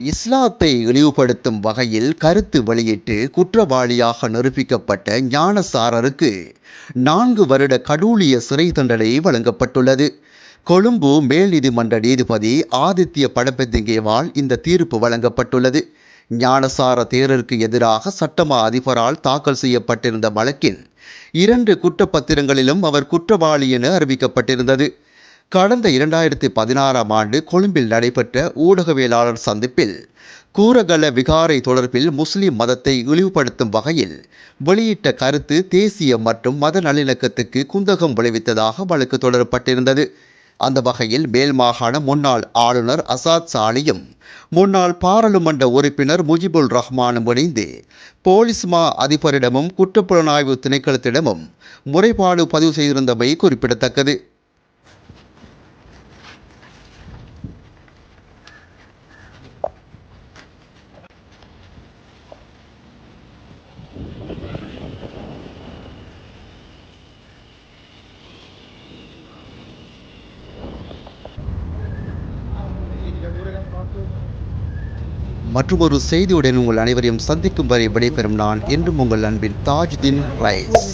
இஸ்லாத்தை இழிவுபடுத்தும் வகையில் கருத்து வெளியிட்டு குற்றவாளியாக நிரூபிக்கப்பட்ட ஞானசாரருக்கு நான்கு வருட கடூழிய சிறை தண்டனை வழங்கப்பட்டுள்ளது. கொழும்பு மேல் நீதிமன்ற நீதிபதி ஆதித்ய படபெத்திங்கேவால் இந்த தீர்ப்பு வழங்கப்பட்டுள்ளது. ஞானசார தேரருக்கு எதிராக சட்டமா அதிபரால் தாக்கல் செய்யப்பட்டிருந்த வழக்கின் இரண்டு குற்றப்பத்திரங்களிலும் அவர் குற்றவாளி என அறிவிக்கப்பட்டிருந்தது. கடந்த இரண்டாயிரத்தி பதினாறாம் ஆண்டு கொழும்பில் நடைபெற்ற ஊடகவியலாளர் சந்திப்பில் கூரகல விகாரை தொடர்பில் முஸ்லிம் மதத்தை இழிவுபடுத்தும் வகையில் வெளியிட்ட கருத்து தேசிய மற்றும் மத நல்லிணக்கத்துக்கு குந்தகம் விளைவித்ததாக வழக்கு தொடரப்பட்டிருந்தது. அந்த வகையில் மேல் மாகாண முன்னாள் ஆளுநர் அசாத் சாலியும் முன்னாள் பாராளுமன்ற உறுப்பினர் முஜிபுல் ரஹ்மானும் இணைந்து போலீஸ் மா அதிபரிடமும் குற்றப்புலனாய்வு திணைக்களத்திடமும் முறைப்பாடு பதிவு செய்திருந்தமை குறிப்பிடத்தக்கது. மற்றொரு செய்தியுடன் உங்கள் அனைவரையும் சந்திக்கும் வரை விடைபெறும் நான் என்றும் உங்கள் அன்பின் தாஜ்தீன் ரைஸ்